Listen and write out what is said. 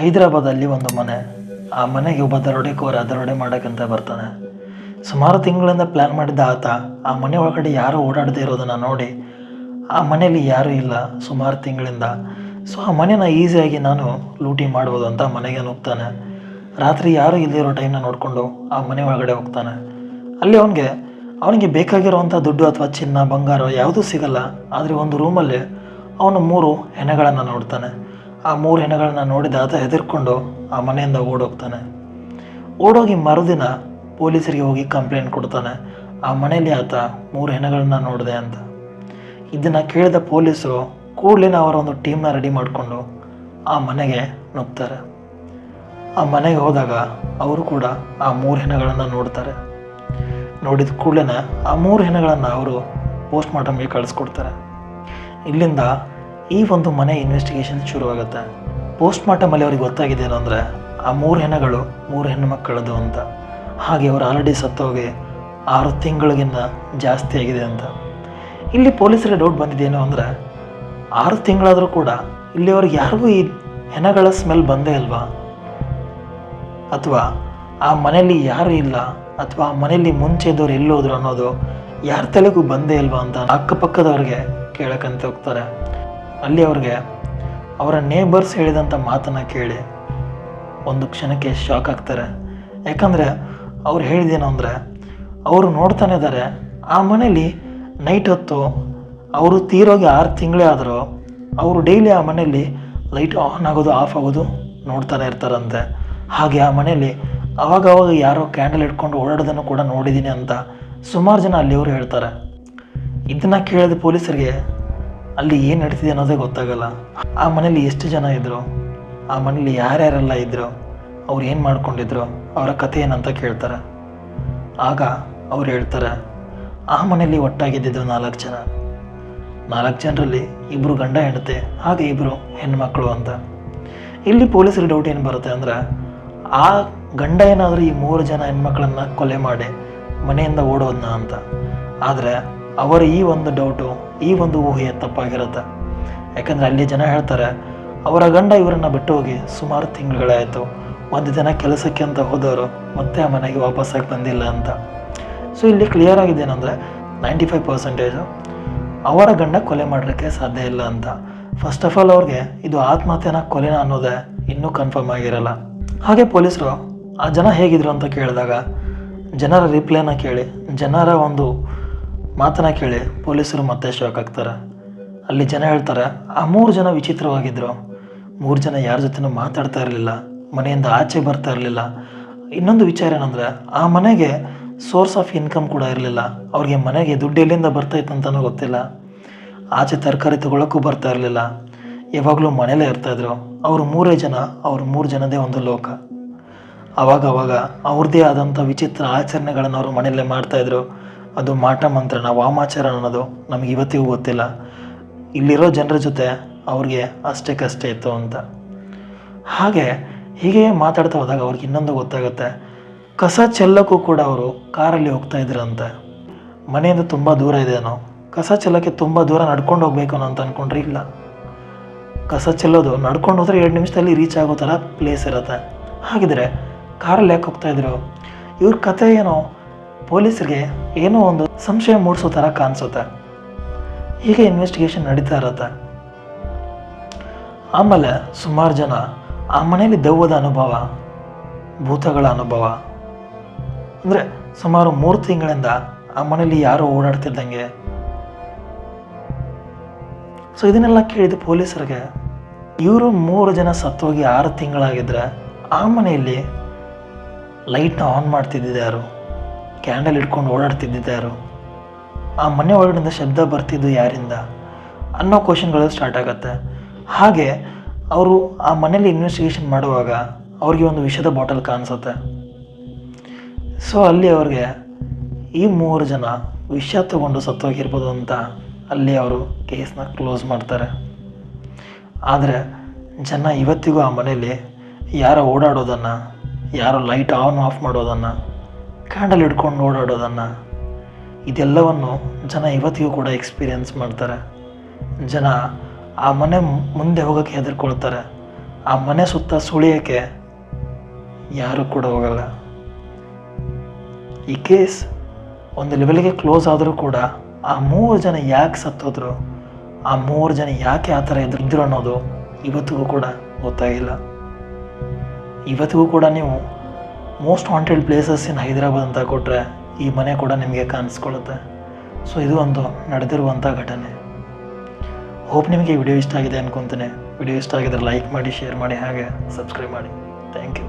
ಹೈದರಾಬಾದಲ್ಲಿ ಒಂದು ಮನೆ. ಆ ಮನೆಗೆ ಒಬ್ಬ ದರೋಡೆಕೋರ ದರೋಡೆ ಮಾಡೋಕ್ಕಂತ ಬರ್ತಾನೆ. ಸುಮಾರು ತಿಂಗಳಿಂದ ಪ್ಲ್ಯಾನ್ ಮಾಡಿದ್ದ ಆತ, ಆ ಮನೆ ಒಳಗಡೆ ಯಾರೂ ಓಡಾಡದೇ ಇರೋದನ್ನು ನೋಡಿ, ಆ ಮನೆಯಲ್ಲಿ ಯಾರೂ ಇಲ್ಲ ಸುಮಾರು ತಿಂಗಳಿಂದ. ಸೊ ಆ ಮನೇನ ಈಸಿಯಾಗಿ ನಾನು ಲೂಟಿ ಮಾಡ್ಬೋದು ಅಂತ ಮನೆಗೆ ನುಗ್ತಾನೆ ರಾತ್ರಿ ಯಾರೂ ಇಲ್ಲದಿರೋ ಟೈಮ್ನ ನೋಡಿಕೊಂಡು ಆ ಮನೆ ಒಳಗಡೆ ಹೋಗ್ತಾನೆ. ಅಲ್ಲಿ ಅವನಿಗೆ ಅವನಿಗೆ ಬೇಕಾಗಿರುವಂಥ ದುಡ್ಡು ಅಥವಾ ಚಿನ್ನ, ಬಂಗಾರ ಯಾವುದೂ ಸಿಗಲ್ಲ. ಆದರೆ ಒಂದು ರೂಮಲ್ಲಿ ಅವನು ಮೂರು ಹೆಣಗಳನ್ನು ನೋಡ್ತಾನೆ. ಆ ಮೂರು ಹೆಣಗಳನ್ನ ನೋಡಿದ ಆತ ಹೆದರ್ಕೊಂಡು ಆ ಮನೆಯಿಂದ ಓಡೋಗ್ತಾನೆ. ಓಡೋಗಿ ಮರುದಿನ ಪೊಲೀಸರಿಗೆ ಹೋಗಿ ಕಂಪ್ಲೇಂಟ್ ಕೊಡ್ತಾನೆ. ಆ ಮನೆಯಲ್ಲಿ ಆತ ಮೂರು ಹೆಣಗಳನ್ನ ನೋಡಿದೆ ಅಂತ. ಇದನ್ನು ಕೇಳಿದ ಪೊಲೀಸರು ಕೂಡಲೇ ಅವರ ಒಂದು ಟೀಮ್ನ ರೆಡಿ ಮಾಡಿಕೊಂಡು ಆ ಮನೆಗೆ ನುಗ್ತಾರೆ. ಆ ಮನೆಗೆ ಹೋದಾಗ ಅವರು ಕೂಡ ಆ ಮೂರು ಹೆಣಗಳನ್ನು ನೋಡ್ತಾರೆ. ನೋಡಿದ ಕೂಡಲೇ ಆ ಮೂರು ಹೆಣಗಳನ್ನು ಅವರು ಪೋಸ್ಟ್ ಮಾರ್ಟಮ್ಗೆ ಕಳಿಸ್ಕೊಡ್ತಾರೆ. ಇಲ್ಲಿಂದ ಈ ಒಂದು ಮನೆ ಇನ್ವೆಸ್ಟಿಗೇಷನ್ ಶುರುವಾಗುತ್ತೆ. ಪೋಸ್ಟ್ ಮಾರ್ಟಮಲ್ಲಿ ಅವ್ರಿಗೆ ಗೊತ್ತಾಗಿದೆ ಏನಂದರೆ ಆ ಮೂರು ಹೆಣಗಳು ಮೂರು ಹೆಣ್ಣು ಮಕ್ಕಳದು ಅಂತ. ಹಾಗೆ ಅವರು ಆಲ್ರೆಡಿ ಸತ್ತೋಗಿ ಆರು ತಿಂಗಳಿಗಿಂತ ಜಾಸ್ತಿ ಆಗಿದೆ ಅಂತ. ಇಲ್ಲಿ ಪೊಲೀಸರಿಗೆ ಡೌಟ್ ಬಂದಿದ್ದೇನು ಅಂದರೆ, ಆರು ತಿಂಗಳಾದರೂ ಕೂಡ ಇಲ್ಲಿವರೆಗೆ ಯಾರಿಗೂ ಈ ಹೆಣಗಳ ಸ್ಮೆಲ್ ಬಂದೇ ಅಲ್ವಾ ಅಥವಾ ಆ ಮನೆಯಲ್ಲಿ ಯಾರು ಇಲ್ಲ, ಅಥವಾ ಆ ಮನೆಯಲ್ಲಿ ಮುಂಚೆ ಇದ್ದವ್ರು ಎಲ್ಲೋದ್ರು ಅನ್ನೋದು ಯಾರ ತಲೆಗೂ ಬಂದೇ ಇಲ್ವಾ ಅಂತ ಅಕ್ಕಪಕ್ಕದವ್ರಿಗೆ ಕೇಳಕ್ಕಂತ ಹೋಗ್ತಾರೆ. ಅಲ್ಲಿ ಅವ್ರಿಗೆ ಅವರ ನೇಬರ್ಸ್ ಹೇಳಿದಂಥ ಮಾತನ್ನು ಕೇಳಿ ಒಂದು ಕ್ಷಣಕ್ಕೆ ಶಾಕ್ ಆಗ್ತಾರೆ. ಯಾಕಂದರೆ ಅವ್ರು ಹೇಳಿದೇನು ಅಂದರೆ, ಅವರು ನೋಡ್ತಾನೆ ಇದ್ದಾರೆ ಆ ಮನೇಲಿ ನೈಟ್ ಹೊತ್ತು ಅವರು ತೀರೋಗಿ ಆರು ತಿಂಗಳೇ ಆದರೂ ಅವರು ಡೈಲಿ ಆ ಮನೆಯಲ್ಲಿ ಲೈಟ್ ಆನ್ ಆಗೋದು ಆಫ್ ಆಗೋದು ನೋಡ್ತಾನೆ ಇರ್ತಾರಂತೆ. ಹಾಗೆ ಆ ಮನೆಯಲ್ಲಿ ಅವಾಗ ಅವಾಗ ಯಾರೋ ಕ್ಯಾಂಡಲ್ ಇಟ್ಕೊಂಡು ಓಡಾಡೋದನ್ನು ಕೂಡ ನೋಡಿದ್ದೀನಿ ಅಂತ ಸುಮಾರು ಜನ ಅಲ್ಲಿಯವರು ಹೇಳ್ತಾರೆ. ಇದನ್ನು ಕೇಳಿದ ಪೊಲೀಸರಿಗೆ ಅಲ್ಲಿ ಏನು ನಡೀತಿದೆ ಅನ್ನೋದೇ ಗೊತ್ತಾಗಲ್ಲ. ಆ ಮನೇಲಿ ಎಷ್ಟು ಜನ ಇದ್ದರು ಆ ಮನೇಲಿ ಯಾರ್ಯಾರೆಲ್ಲ ಇದ್ದರು ಅವ್ರು ಏನು ಮಾಡ್ಕೊಂಡಿದ್ರು? ಅವರ ಕಥೆ ಏನಂತ ಕೇಳ್ತಾರೆ. ಆಗ ಅವ್ರು ಹೇಳ್ತಾರೆ, ಆ ಮನೇಲಿ ಒಟ್ಟಾಗಿದ್ದಿದ್ದು ನಾಲ್ಕು ಜನ. ನಾಲ್ಕು ಜನರಲ್ಲಿ ಇಬ್ಬರು ಗಂಡ ಹೆಂಡತಿ, ಹಾಗೆ ಇಬ್ಬರು ಹೆಣ್ಮಕ್ಳು ಅಂತ. ಇಲ್ಲಿ ಪೊಲೀಸರ ಡೌಟ್ ಏನು ಬರುತ್ತೆ ಅಂದರೆ, ಆ ಗಂಡ ಏನಾದರೂ ಈ ಮೂರು ಜನ ಹೆಣ್ಮಕ್ಳನ್ನು ಕೊಲೆ ಮಾಡಿ ಮನೆಯಿಂದ ಓಡೋದನ್ನ ಅಂತ. ಆದರೆ ಅವರ ಈ ಒಂದು ಡೌಟು ಈ ಒಂದು ಊಹೆ ತಪ್ಪಾಗಿರುತ್ತೆ. ಯಾಕಂದರೆ ಅಲ್ಲಿ ಜನ ಹೇಳ್ತಾರೆ, ಅವರ ಗಂಡ ಇವರನ್ನು ಬಿಟ್ಟು ಹೋಗಿ ಸುಮಾರು ತಿಂಗಳುಗಳಾಯಿತು ಒಂದು ದಿನ ಕೆಲಸಕ್ಕೆ ಅಂತ ಹೋದವರು, ಮತ್ತೆ ಆ ಮನೆಗೆ ವಾಪಸ್ಸಾಗಿ ಬಂದಿಲ್ಲ ಅಂತ. ಸೊ ಇಲ್ಲಿ ಕ್ಲಿಯರ್ ಆಗಿದೆ ಏನಂದರೆ ನೈಂಟಿ ಫೈವ್ ಪರ್ಸೆಂಟೇಜು ಅವರ ಗಂಡ ಕೊಲೆ ಮಾಡೋಕ್ಕೆ ಸಾಧ್ಯ ಇಲ್ಲ ಅಂತ. ಫಸ್ಟ್ ಆಫ್ ಆಲ್ ಅವ್ರಿಗೆ ಇದು ಆತ್ಮಹತ್ಯೆನ ಕೊಲೆನ ಅನ್ನೋದೇ ಇನ್ನೂ ಕನ್ಫರ್ಮ್ ಆಗಿರಲ್ಲ. ಹಾಗೆ ಪೊಲೀಸರು ಆ ಜನ ಹೇಗಿದ್ರು ಅಂತ ಕೇಳಿದಾಗ, ಜನರ ರಿಪ್ಲೈನ ಕೇಳಿ, ಜನರ ಒಂದು ಮಾತನ್ನ ಕೇಳಿ ಪೊಲೀಸರು ಮತ್ತೆ ಶಾಕ್ ಆಗ್ತಾರೆ. ಅಲ್ಲಿ ಜನ ಹೇಳ್ತಾರೆ, ಆ ಮೂರು ಜನ ವಿಚಿತ್ರವಾಗಿದ್ದರು ಮೂರು ಜನ ಯಾರ ಜೊತೆನೂ ಮಾತಾಡ್ತಾ ಇರಲಿಲ್ಲ. ಮನೆಯಿಂದ ಆಚೆ ಬರ್ತಾ ಇರಲಿಲ್ಲ. ಇನ್ನೊಂದು ವಿಚಾರ ಏನಂದರೆ, ಆ ಮನೆಗೆ ಸೋರ್ಸ್ ಆಫ್ ಇನ್ಕಮ್ ಕೂಡ ಇರಲಿಲ್ಲ. ಅವ್ರಿಗೆ ಮನೆಗೆ ದುಡ್ಡು ಎಲ್ಲಿಂದ ಬರ್ತಾಯಿತ್ತು ಅಂತಲೂ ಗೊತ್ತಿಲ್ಲ. ಆಚೆ ತರಕಾರಿ ತಗೊಳ್ಳೋಕ್ಕೂ ಬರ್ತಾ ಇರಲಿಲ್ಲ. ಯಾವಾಗಲೂ ಮನೇಲೇ ಇರ್ತಾಯಿದ್ರು ಅವರು ಮೂರೇ ಜನ, ಅವ್ರ ಮೂರು ಜನದೇ ಒಂದು ಲೋಕ. ಅವಾಗವಾಗ ಅವಾಗ ಅವ್ರದ್ದೇ ಆದಂಥ ವಿಚಿತ್ರ ಆಚರಣೆಗಳನ್ನು ಅವರು ಮನೆಯಲ್ಲೇ ಮಾಡ್ತಾಯಿದ್ರು ಅದು ಮಾಟ ಮಂತ್ರನ ವಾಮಾಚಾರ ಅನ್ನೋದು ನಮಗೆ ಇವತ್ತಿಗೂ ಗೊತ್ತಿಲ್ಲ. ಇಲ್ಲಿರೋ ಜನರ ಜೊತೆ ಅವ್ರಿಗೆ ಅಷ್ಟೇ ಕಷ್ಟ ಇತ್ತು ಅಂತ. ಹಾಗೆ ಹೀಗೆ ಮಾತಾಡ್ತಾ ಹೋದಾಗ ಅವ್ರಿಗೆ ಇನ್ನೊಂದು ಗೊತ್ತಾಗುತ್ತೆ. ಕಸ ಚೆಲ್ಲಕ್ಕೂ ಕೂಡ ಅವರು ಕಾರಲ್ಲಿ ಹೋಗ್ತಾ ಇದ್ರಂತೆ ಮನೆಯಿಂದ ತುಂಬ ದೂರ ಇದೆನೋ ಕಸ ಚೆಲ್ಲಕ್ಕೆ ತುಂಬ ದೂರ ನಡ್ಕೊಂಡು ಹೋಗ್ಬೇಕು ಅಂತ ಅಂದ್ಕೊಂಡ್ರೆ ಇಲ್ಲ. ಕಸ ಚೆಲ್ಲೋದು ನಡ್ಕೊಂಡು ಹೋದ್ರೆ ಎರಡು ನಿಮಿಷದಲ್ಲಿ ರೀಚ್ ಆಗೋ ಥರ ಪ್ಲೇಸ್ ಇರುತ್ತೆ. ಹಾಗಿದ್ರೆ ಕಾರಲ್ಲಿ ಯಾಕೆ ಹೋಗ್ತಾ ಇದ್ರು? ಇವ್ರ ಕತೆ ಏನೋ ಪೊಲೀಸರಿಗೆ ಏನೋ ಒಂದು ಸಂಶಯ ಮೂಡಿಸೋ ಥರ ಕಾಣಿಸುತ್ತೆ. ಹೀಗೆ ಇನ್ವೆಸ್ಟಿಗೇಷನ್ ನಡೀತಾ ಇರುತ್ತೆ. ಆಮೇಲೆ ಸುಮಾರು ಜನ ಆ ಮನೆಯಲ್ಲಿ ದೆವ್ವದ ಅನುಭವ, ಭೂತಗಳ ಅನುಭವ. ಅಂದರೆ ಸುಮಾರು ಮೂರು ತಿಂಗಳಿಂದ ಆ ಮನೆಯಲ್ಲಿ ಯಾರೋ ಓಡಾಡ್ತಿದ್ದಂಗೆ. ಸೊ ಇದನ್ನೆಲ್ಲ ಕೇಳಿದ ಪೊಲೀಸರಿಗೆ ಇವರು ಮೂರು ಜನ ಸತ್ತೋಗಿ ಆರು ತಿಂಗಳಾಗಿದ್ದರೆ ಆ ಮನೆಯಲ್ಲಿ ಲೈಟ್ನ ಆನ್ ಮಾಡ್ತಿದ್ದಿದ್ದು ಯಾರು? ಕ್ಯಾಂಡಲ್ ಇಟ್ಕೊಂಡು ಓಡಾಡ್ತಿದ್ದಿದ್ದ ಯಾರು? ಆ ಮನೆ ಒಳಗಡೆಯಿಂದ ಶಬ್ದ ಬರ್ತಿದ್ದು ಯಾರಿಂದ? ಅನ್ನೋ ಕ್ವಶನ್ಗಳು ಸ್ಟಾರ್ಟ್ ಆಗುತ್ತೆ. ಹಾಗೆ ಅವರು ಆ ಮನೇಲಿ ಇನ್ವೆಸ್ಟಿಗೇಷನ್ ಮಾಡುವಾಗ ಅವ್ರಿಗೆ ಒಂದು ವಿಷದ ಬಾಟಲ್ ಕಾಣಿಸುತ್ತೆ. ಸೊ ಅಲ್ಲಿ ಅವ್ರಿಗೆ ಈ ಮೂರು ಜನ ವಿಷ ತಗೊಂಡು ಸತ್ತೋಗಿರ್ಬೋದು ಅಂತ ಅಲ್ಲಿ ಅವರು ಕೇಸನ್ನ ಕ್ಲೋಸ್ ಮಾಡ್ತಾರೆ. ಆದರೆ ಜನ ಇವತ್ತಿಗೂ ಆ ಮನೇಲಿ ಯಾರೋ ಓಡಾಡೋದನ್ನು, ಯಾರೋ ಲೈಟ್ ಆನ್ ಆಫ್ ಮಾಡೋದನ್ನು ಕ್ಯಾಂಡಲ್ ಹಿಡ್ಕೊಂಡು ಓಡಾಡೋದನ್ನು, ಇದೆಲ್ಲವನ್ನು ಜನ ಇವತ್ತಿಗೂ ಕೂಡ ಎಕ್ಸ್ಪೀರಿಯನ್ಸ್ ಮಾಡ್ತಾರೆ. ಜನ ಆ ಮನೆ ಮುಂದೆ ಹೋಗೋಕ್ಕೆ ಹೆದರ್ಕೊಳ್ತಾರೆ. ಆ ಮನೆ ಸುತ್ತ ಸುಳಿಯೋಕ್ಕೆ ಯಾರು ಕೂಡ ಹೋಗಲ್ಲ. ಈ ಕೇಸ್ ಒಂದು ಲೆವೆಲ್ಗೆ ಕ್ಲೋಸ್ ಆದರೂ ಕೂಡ ಆ ಮೂರು ಜನ ಯಾಕೆ ಸತ್ತೋದ್ರು, ಆ ಮೂರು ಜನ ಯಾಕೆ ಆ ಥರ ಎದುರಿದ್ರು ಅನ್ನೋದು ಇವತ್ತಿಗೂ ಕೂಡ ಗೊತ್ತಾಗಿಲ್ಲ. ಇವತ್ತಿಗೂ ಕೂಡ ನೀವು most wanted places in Hyderabad ಅಂತ ಕೊಟ್ಟರೆ ಈ ಮನೆ ಕೂಡ ನಿಮಗೆ ಕಾಣಿಸ್ಕೊಳ್ಳುತ್ತೆ. ಸೊ ಇದು ಒಂದು ನಡೆದಿರುವಂಥ ಘಟನೆ. ಹೋಪ್ ನಿಮಗೆ ವಿಡಿಯೋ ಇಷ್ಟ ಆಗಿದೆ ಅನ್ಕೊತೀನಿ. ವಿಡಿಯೋ ಇಷ್ಟ ಆಗಿದ್ರೆ ಲೈಕ್ ಮಾಡಿ ಶೇರ್ ಮಾಡಿ, ಹಾಗೆ ಸಬ್ಸ್ಕ್ರೈಬ್ ಮಾಡಿ. Thank you